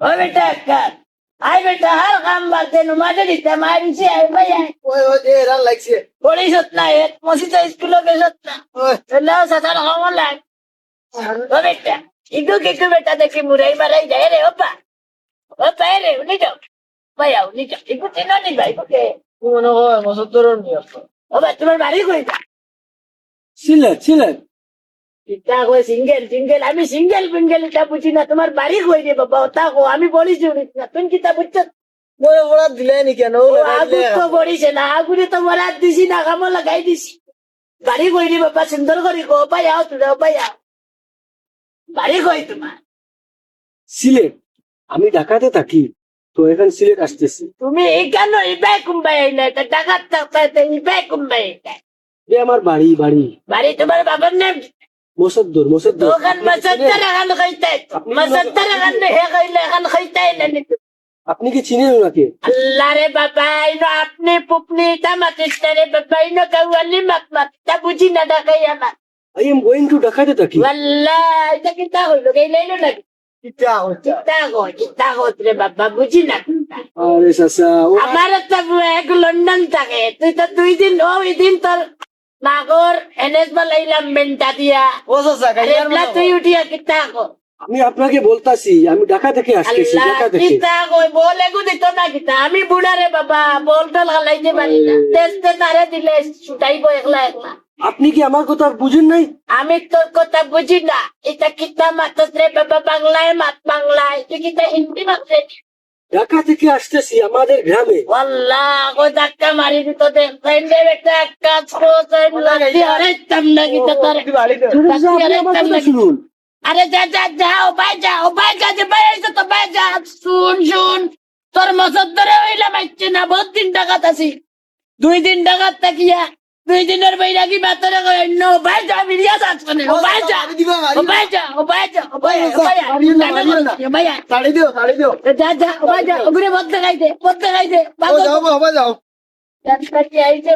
ও বেটা car I বেটা হার কাম বাদে নুমাজে দিতে মারিছি আই ভাই আই ওই ওই এ রান লাগছে। পড়িছত না এক মসজিদে স্কুলে গেছত না ওই। এলাও সাতার খাওয়া লাগ ও বেটা ইদু কিকু বেটা দেখি মুরাই মারাই যায় রে ওপা ওপা রে উনি যাও। ভাই আও উনি যাও। ইকু চিনো নি ভাই ওকে? মনে হয় মসত্তর নিয়ে ওবা তোমার বাড়ি কই? না সিলেট সিলেট। ইটা সিঙ্গেল সিঙ্গেল আমি সিঙ্গেল ফিঙ্গেল এটা বুঝি না তোমার বাড়ি কই রে বাবা ওটা কো আমি বলিছি না তুমি কিতা বুঝছ? মই ওরা দিলে নি কেন আগু তো বলিছে না আগুনে তো মরাত দিছি না কামো লাগাই দিছি। বাড়ি কই রে বাবা সুন্দর করে কো ভাই আও তুই ভাই আও। বাড়ি কই তোমার? সিলেট আমি ঢাকাতে থাকি তো এখন সিলেট আসতেছি। তুমি এখানে ইবাই কুম্বাই এটা টাকা থাকতে ইবাই কুম্বাই আমার বাড়ি বাড়ি। বাড়ি তোমার বাবার নাম মসদ্দর মসদ্দর। দোকান মাসাত্তার এখন খাইতাই মাসাত্তার এখন হে খাইলে এখন খাইতাই না নি আপনি কি চিনেন ওনাকে? আল্লাহ রে বাবা ইনো আপনি পুপনি তা মাতিস না রে বাবা ইনো কাওয়ালি মাত মাত তা বুঝি না ডাকাই আমার। আই এম গোয়িং টু ঢাকাতে থাকি। ওয়াল্লাহ এটা কিতা হইল কে লাইলো নাকি? কিটা হচ্ছে কিতা গো কিতা হত রে বাবা বুঝি না। কিতা। আরে সাসা আমার তো এক লন্ডন থাকে তুই তো দুই দিন ও ওই দিন তোর নাগর এনএস বালাইলাম মেন্টা দিয়া। রেবলা তুই উঠিয়া কিতা গো আমি আপনাকে বলতাছি আমি ঢাকা থেকে আসতেছি ঢাকা থেকে। কিতা কই বলে গো দিত না কিতা? আমি বুড়া রে বাবা বল টল হালাইতে পারি না। তেজতে তারে দিলে ছুটাইবো একলা একলা। আপনি কি আমার কথা বুঝেন নাই? আমি তোর কথা বুঝি না। এটা কিতা মাতস রে বাবা বাংলায় মাত বাংলায়। তুই কিতা হিন্দি মাতরে ঢাকা থেকে আসতেছি আমাদের গ্রামে। কাজ আরে যা যা যাও বাই যাও বাই যা যে বাই তো বাই যা। শুন শুন। তোর মসদ ধরে হইলাম আইছে না বহুত দিন টাকা তাছি দুই দিন টাকা তাকিয়া দুই দিনের বাইরা কি বাতরে কই নো ভাই যা বিরিয়া যাচ্ছে না ও ভাই যা ও ভাই যা ও ভাই যা ও বাই ও বাই ও বাই তাড়ি দিও তাড়ি দিও যা যা ও ভাই যা ওগুরে বদ দেখাই দে বদ দেখাই দে বাবু। যাও বাবা যাও। আইছে